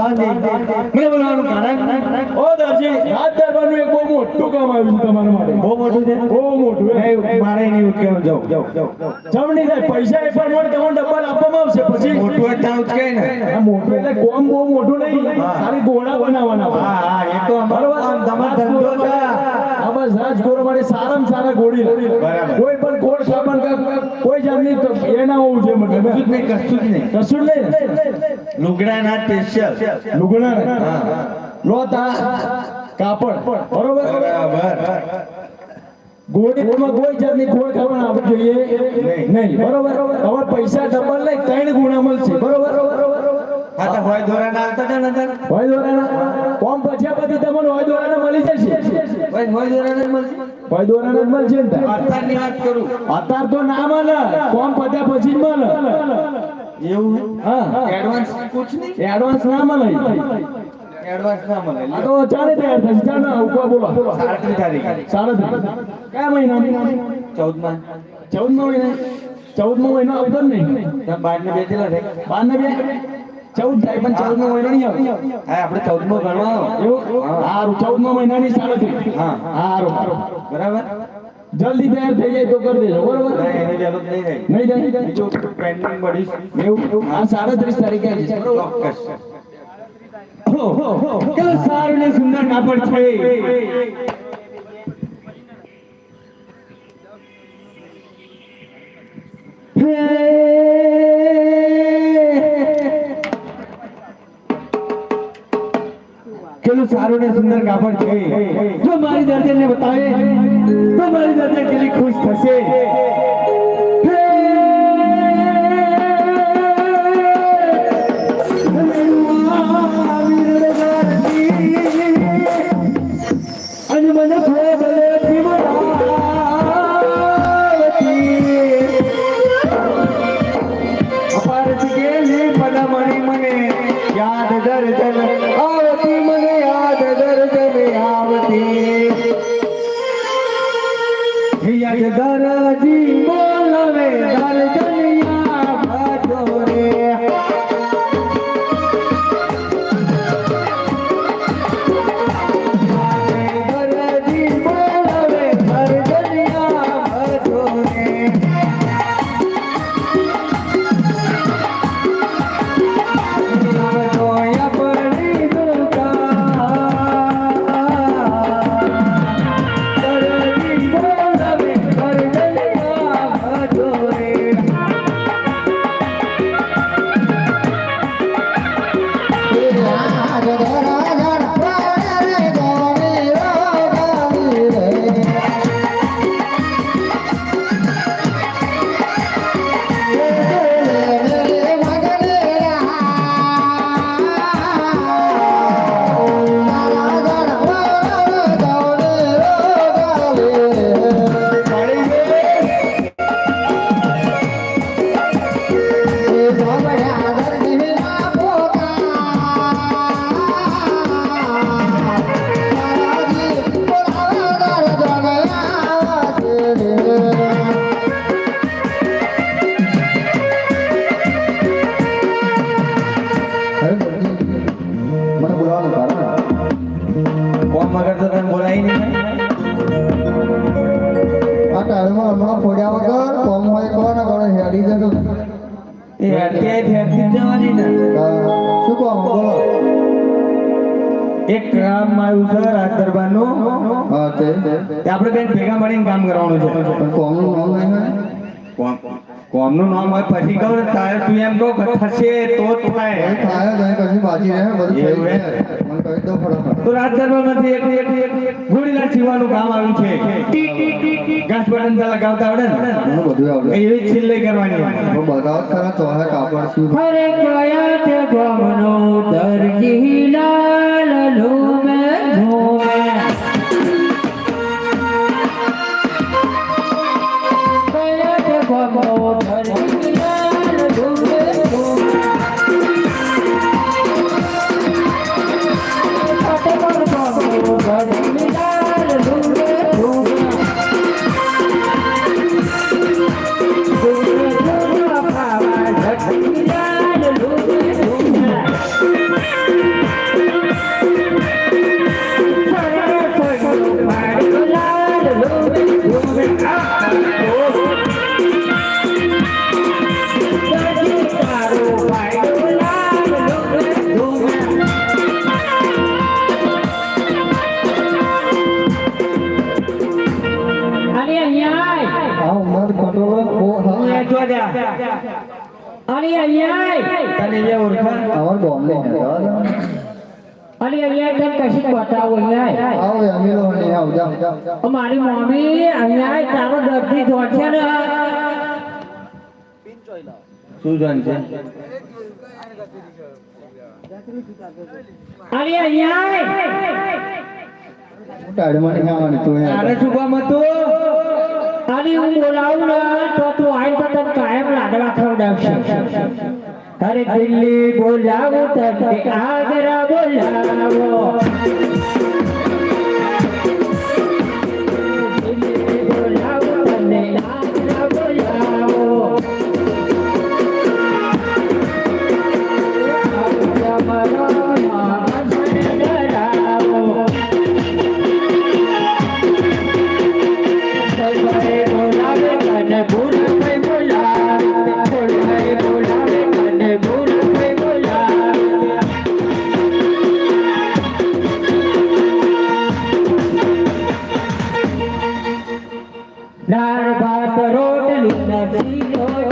મને બોલાવવાનું કારણ ઓ દરજી હાથ દરબારનું એક બહુ મોટું કામ આવ્યું છે તમારા માટે. બહુ મોટું છે? બહુ મોટું મારે નહીં જાઉં જાઉં જમણી થાય પૈસા એ પ્રમાણે તમને ડબલ આપવામાં આવશે. પછી મોટું હોય ત્યાં ને. મોટું એટલે કોમ બહુ મોટું નહીં. ખાલી ગોળા બનાવવાના હા હા એ તો અમારો તમારો ધંધો છે. આ રાજ ગોરો માટે સારામાં સારા ગોળી કોઈ પણ ગોળ સાબણ કોઈ જાતની એ ના હોવું જોઈએ મને. કશું જ નહીં કશું જ નહીં. કશું જ નહીં. લુગડાના સ્પેશિયલ લુગડા. લો તા કાપડ. બરોબર? બરાબર. ગોળીમાં કોઈ જાતની ગોળ ખાવાનું આવવું જોઈએ નહીં. બરોબર? હવે પૈસા ડબલ નહીં ત્રણ ગુણા મળશે. બરોબર? હા તો હોય દોરા ના આવતા ને અંદર? હોય દોરાના કોમ પછ્યા પછી તમને હોય દોરાના મળી જશે. હોય હોય દોરા ના મળશે? હોય દોરાના જ મળશે ને તાર. અત્યારની વાત કરું. અત્યાર તો ના મળે. કોમ પત્યા પછી જ મળે. એવું હા? એડવાન્સ કુછ નહીં. એડવાન્સ ના મળે. એડવાન્સ ના મળે. આ તો ચાલે તૈયાર થશે. ચાલ બોલો. સાડત્રીસ તારીખે. સાડત્રીસ. કયા મહિના ચૌદમાં મહિના? ચૌદમાં મહિનો આવતો નહીં. બાર ને બે કેટલા બાર ને બે ચૌદ થાય પણ ચૌદ નો મહિનો નહીં આવે. હા આપણે ચૌદમો ગણવાનો. સારું ચૌદ નો મહિનાની સાડત્રીસ હા. સારું. સારું બરાબર? જલ્દી તૈયાર થઈ જાય તો કરી દેજો બરોબર? ના, એને વહેલું જ નહીં જાય બીજું પેન્ડિંગ મળીશ. એવું? એવું આ સાડત્રીસ તારીખે છે ચોક્કસ. સારું ને સુંદર કાપડ છે. સારું ને સુંદર કાપડ છે. જો મારી દર્દન ને બતાવે, તો મારી દર્દન કેટલી ખુશ થશે. વગર તો તને બોલાય નહીં. આ ટાળમાં હમણાં ફોડ્યા વગર કોમ હોય કોણ કોને હેડી જતો એ હેડી હેડી જવાની ને. શું કહો બોલો. એક કામ આવ્યું છે રાજ દરબારનું. હા તે. આપણે બેન ભેગા મળીને કામ કરવાનું છે. કોમનું નામ નહીં હોય? કોમનું નામ હોય પછી કહું તારે તું એમ કહો કે થશે તો જ થાય. થાય જ નહીં કશું બાકી રહે બધું એવું એમ? મને કહી દો ફટાફટ. તો રાજ દરબારમાંથી એક એક એક ગોળીલા સીવવાનું કામ આવ્યું છે. ઘાસ બટન તો લગાવતા આવડે ને? મને બધું આવડે. એવી કરવાની. પણ બતાવો જ ખરા તો હે કાપડ શું હરે કયા તે ગમનો દરજી લાલ લુમે ઝૂમે અહીંયા તને એ ઓળખા બોમ્બે અહીંયા તને કશી બતાવો અહીંયા આવો આવો. મારી મમ્મી અહીંયા તારો દર્દી જોડશે ને શું અહીંયા ટાળીમાં આવવાની તું કામ હતું અલી હું બોલાવું ને તો તું આઈ તો તને કાયમ લાડવા ખવડાવશે અરે દિલ્હી બોલાવો તને આગ્રા બોલાવો. દાળ ભાત રોટલી નથી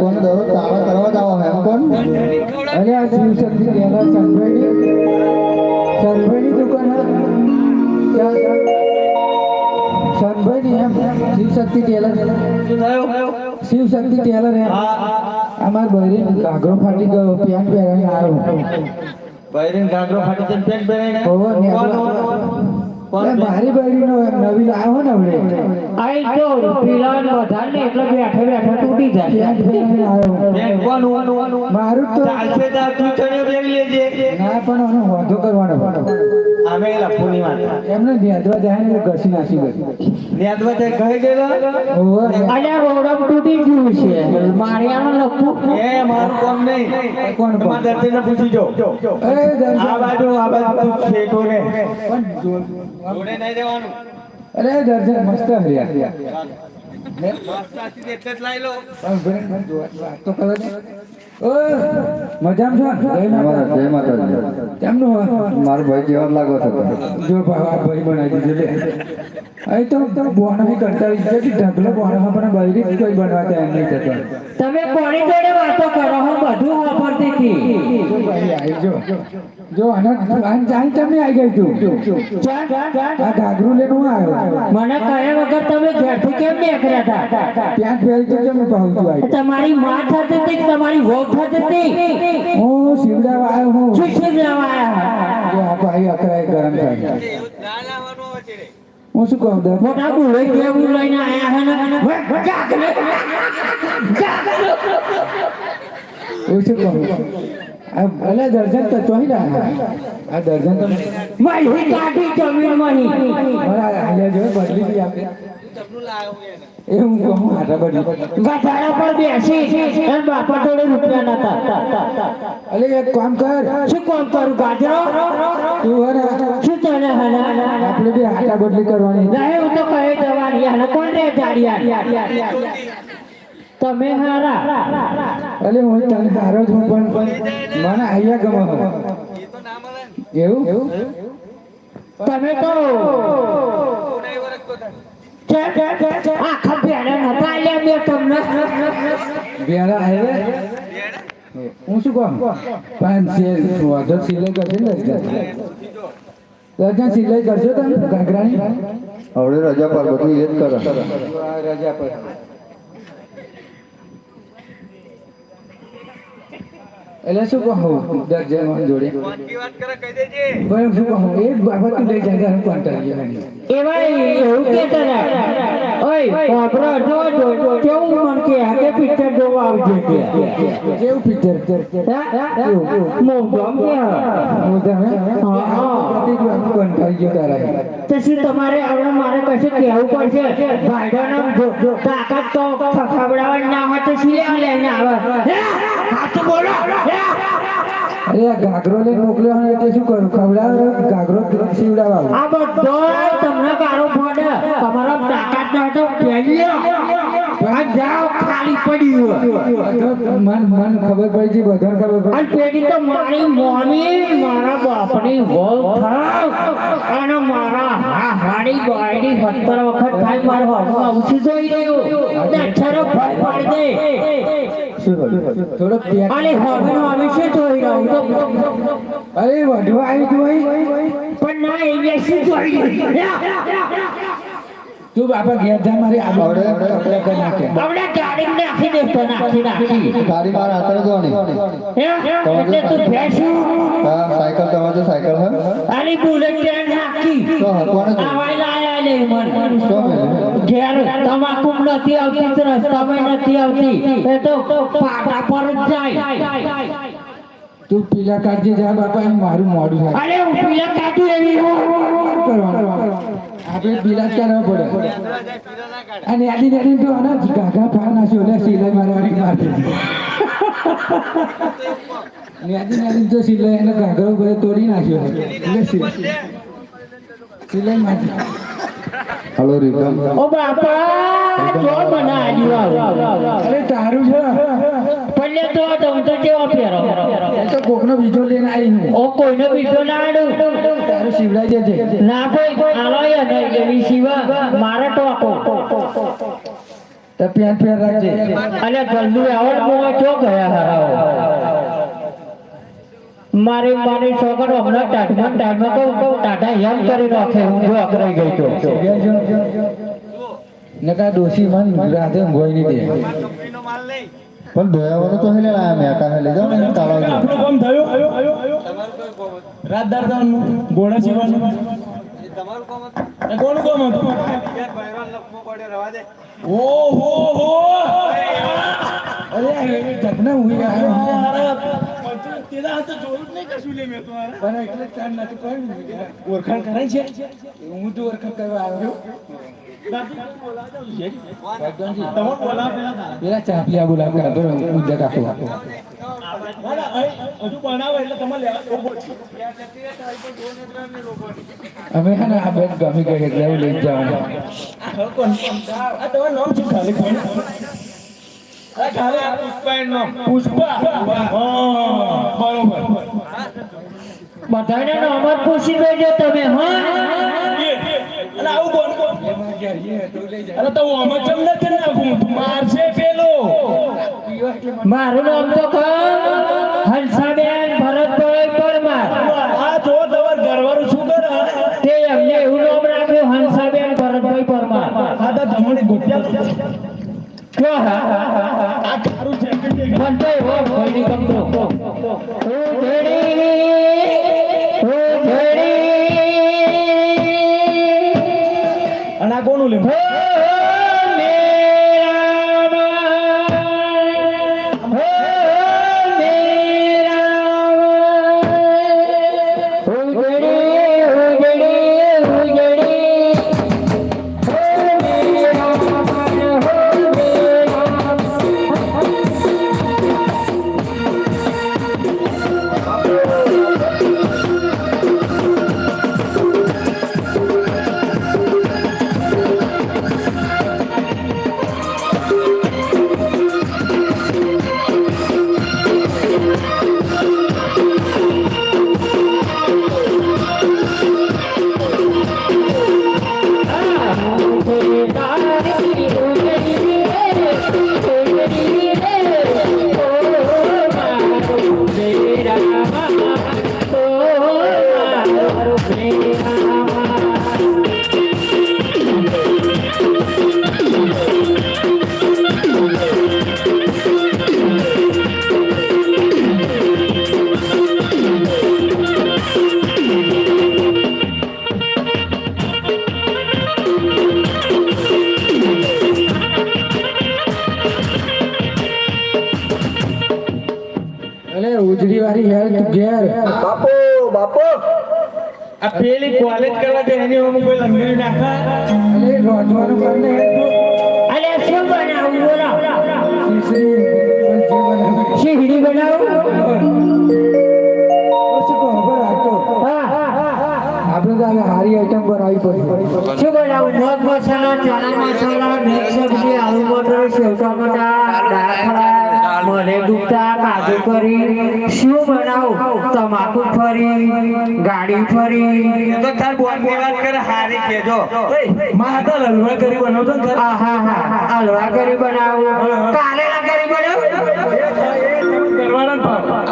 દુકાને દરરોજ તાળા કરવા જાઓ એમ કોણ? અરે આ શિવશક્તિ પહેલા સંભાળી સંભાળી દુકાન સંભાળી એમ ટેલર શું થયું શિવશક્તિ ટેલર. એમ. અમાર બહેરી ઘાઘરો ફાટી ગયો પેન્ટ પહેરાઈને આવ્યો. બૈરીન ઘાઘરો ફાટી પેન્ટ પહેરીને ભારી ને કોણ? નવી લાવ્યો ને હમણે. આઈ તો પીલાન વધારે ને એટલે બેઠે બેઠે તૂટી જાય? મારું તો ચાલશે તો તું ચણિયો પહેરી લેજે. ના પણ એનો વાંધો કરવાનો આમે એલા વાત. એમને નેદવા જાય ને ઘસી નાખી ગઈ નેદવા તે? કહી ગયેલો અલ્યા રોડમ તૂટી ગયું છે. મારિયામાં લખું. એ મારું કામ નહીં. કોણ? તમારા દર્દીને પૂછી જો. આ બાજુ આ બાજુ શેઠો ને પણ જોડે નહીં દેવાનું અરે દર્શન મસ્ત હર્યા એટલે જ લાઈ લો વાત તો કરો ને. ઓય, મજામાં છો જય અમારા માતા. જય માતાજી કેમનું હો? મારો ભાઈ જેવા લાગો થતો તમે. જો ભાઈ બનાવી દીધું અહીં તો બોનાની કરતા વિચારથી ઢગલો બોના પણ બૈરી કોઈ બનવા તૈયાર નહીં થતો તમે કોની જોડે વાતો કરો હું બધું હતી જો ભાઈ આવી જો જો આને આને જાણી તમને આવી ગઈ તું આ ઘાઘરું લઈને હું આવ્યો. મને કહ્યા વગર તમે ઘરથી કેમ નીકળ્યા હતા? ત્યાં પહેરી તો કેમ કહું તું તમારી માં થતી હતી તમારી વહુ થતી હતી? હું શિવડાવા આવ્યો હું. શું શું લેવાયા જો આ ભાઈ અકરાય ગરમ થાય. હું શું કહું દર મોટા કેવું લઈને આયા હે ને? કહું. ભલે દર્શન તો ચોહી રહ્યા આ દર્શન તો મારી કાઢી જમીન મહી બરાબર આલે જો બદલી દી આપે. એ હું કહું પર બેસી. અને બાપા જોડે રૂપિયા નતા અલે એક કામ કર. શું કોમ કરું તું હે શું તને આપણે બી હાટા બદલી કરવાની. નહીં હું તો કહે જવાની. હને કોણ રે જાડિયા તમે હારા. અલે હું તને હારો છું પણ મને અહીંયા ગમે. એવું? એવું? તમે તો. આખા ભેડા નતા આલ્યા મેં તમને? બેડા હું શું કહું? પાંચ વાંધો સિલાઈ કરશે ને રજા. સિલાઈ કરશો તમે? ઘાઘરાની હવે રજા પર બધું એ જ કરો. રજા પર એટલે શું કહું? દર્જન જોડે. ભાઈ શું કહું? એક બાબત લઈ જાય હું કંટાળી ગયો નહીં. એવાય એવું કહેતા હતા ઓય બાપરા જો જો કેવું મન કે? આ પિક્ચર જોવા આવજો કે? કેવું પિક્ચર મોઢમ કે? હું? તમે પ્રતિક વાર કંટાળી ગયો તારા તો શું તમારે હવે મારે કશું કહેવું પડશે? ભાઈડાનો તાકાત તો ખવડાવવા ના હોય તો શું લેવા લઈને આવે? હાથ બોલો. અરે ગાગરો લઈ મોકલ્યો હોય એટલે શું કરું ખવડાવ ગાગરો સીવડાવ આ બધો તમને કારો પડે તમારો તાકાત ના તો પહેલી જાઓ ખાલી પડી મન મન ખબર પડી છે બધાને ખબર પડી અને પેલી તો મારી મોની મારા બાપની વહુ થાવ. અને મારા હા હાડી બાયડી સત્તર વખત થાય મારો હાથમાં આવું જોઈ રહ્યું. અક્ષરો ફળ પાડી દે. અને હવેનો જોઈ રહ્યું તો અરે વઢવા આવી તું પણ ના એ શું જોઈ? તું બાપા ઘેર જા મારી આ આવડે? કપડા નાખે. હમણે ગાડી દે તો નાખી નાખી. ગાડી માર આતર દો ને એટલે તું ભેંસું? હા સાયકલ તમારે સાયકલ હે? આલી બુલેટ ટ્રેન નાખી. તો હકવાને જો આવાય લાયા લે મન. ઘેર તમાકુ નથી આવતી રસ્તા નથી આવતી. એ તો પાટા પર જાય. તું પીલા કાઢજે જા બાપા એમ મારું મોડું થાય. અરે હું પીલા કાઢું એવી કરવાનું? આપણે પીલા જ કરવા પડે. અને આડી આડી તો આના જ ગાઘા ફાડ નાખ્યો એટલે સિલાઈ મારવાની માર દીધી ન્યાદી ન્યાદી તો સિલાઈ એને ગાઘરો બધો તોડી નાખ્યો એટલે સિલાઈ. સિલાઈ મારી હલો રીતમ ઓ બાપા જો બનાવ્યું. અરે તારું છે. પલ્લે તો તમ તો કેવો ફેરો? તો કોકનો બીજો લઈને આવી હું. ઓ કોઈનો બીજો લાડુ તારું શિવડાઈ દેજે. ના કોઈ આલોય નહીં એવી શિવા મારે ટોકો. તો પ્યાર પ્યાર રાખજે. અને જલ્દી આવડ મોં ચો ગયા હરાવો મારે મારી છોકરો હમણાં ટાઢમાં ટાઢમાં કહું ટાઢા યમ કરી નાખે હું જો અકરાઈ ગઈ તો. નકા ડોસી મન રાતે ઊંઘોય નહીં દે. પણ ધોયાવાનું તો હેલે લાયા મેં કા હેલે જાઓ ને તાળા આપણો કામ થયો રાત દાર ગોળા સીવાનું એ કોનું કામ હતું? ઓહો હો. અરે જગના હુઈ આવ્યો પણ એટલે ચાર નથી કોઈ ઓળખાણ કરાય છે? હું તો ઓળખાણ કરવા આવ્યો. પેલા ચા અમે હા ને આ બેન ગમી ગઈ એટલે એવું લઈ જવાનું. બધાને નંબર પૂછી દેજો તમે હા. મારું નામ તો કહો હંસાબેન ભરતભાઈ પરમાર. તે એમને એવું નામ રાખ્યું હંસાબેન ભરતભાઈ પરમાર. કયો? હા હા હા હા મને તો એવો ભયની ગમતો. અને para o bem. લંગડી નાખા અલે રોજવાનું કરને અરે શું બનાવું બોલો. જે બનાવે. બનાવું. આપણે તો હારી આઈટમ પડશે શું બનાવું? મસાલા ચણા મસાલા મિક્સ સબ્જી આલુ મટર સેવ ટમેટા દાળ ફ્રાય. મરે ડૂબતા કાજુ કરી શું બનાવું? તમાકુ ફરી ગાડી ફરી. તો તાર બોલની વાત કરે હારી કેજો. માં હતા હલવા કરી બનાવતો હા હા હા. હલવા કરી બનાવું. કરી.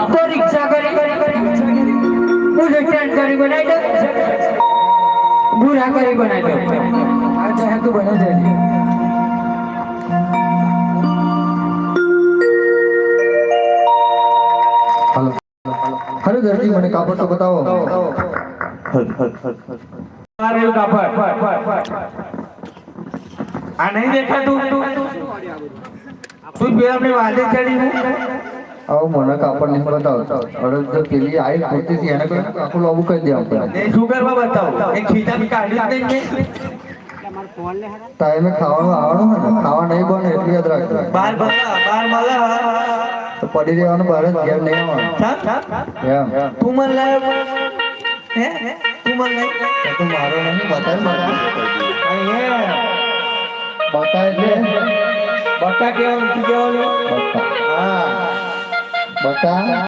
તો રિક્ષા કરી કરી કરી. ટ્રેન કરી બનાવી દો બુરા કરી બનાવી દો આ ચાહે તું બનાવી છે દરજી મને કાપડ તો બતાવો આ નહીં દેખાતું? તું પેલા વાદે ચડી આવો મને કાપડ નહીં બતાવો. અરે જો પેલી આઈ કુર્તી હતી એને કોઈ આખું લાવું કરી દે આપણે. સુગરમાં બતાવો. એ ખીચા બી નહીં મેં. ટાઈમે ખાવાનું આવવાનું હોય ને? ખાવા નહીં બને એટલી યાદ રાખજો. બાર ભલા બાર મળે તો પડી રહેવાનું બહાર જ ઘેર નહીં આવવાનું. તું મને લાવ્યો હે? તું મને લાવ્યો તો તું મારો નહીં બતાય મારા. અહીંયા. બતા એટલે બટા કેવાનું શું કહેવાનું બતા. હા. બતા.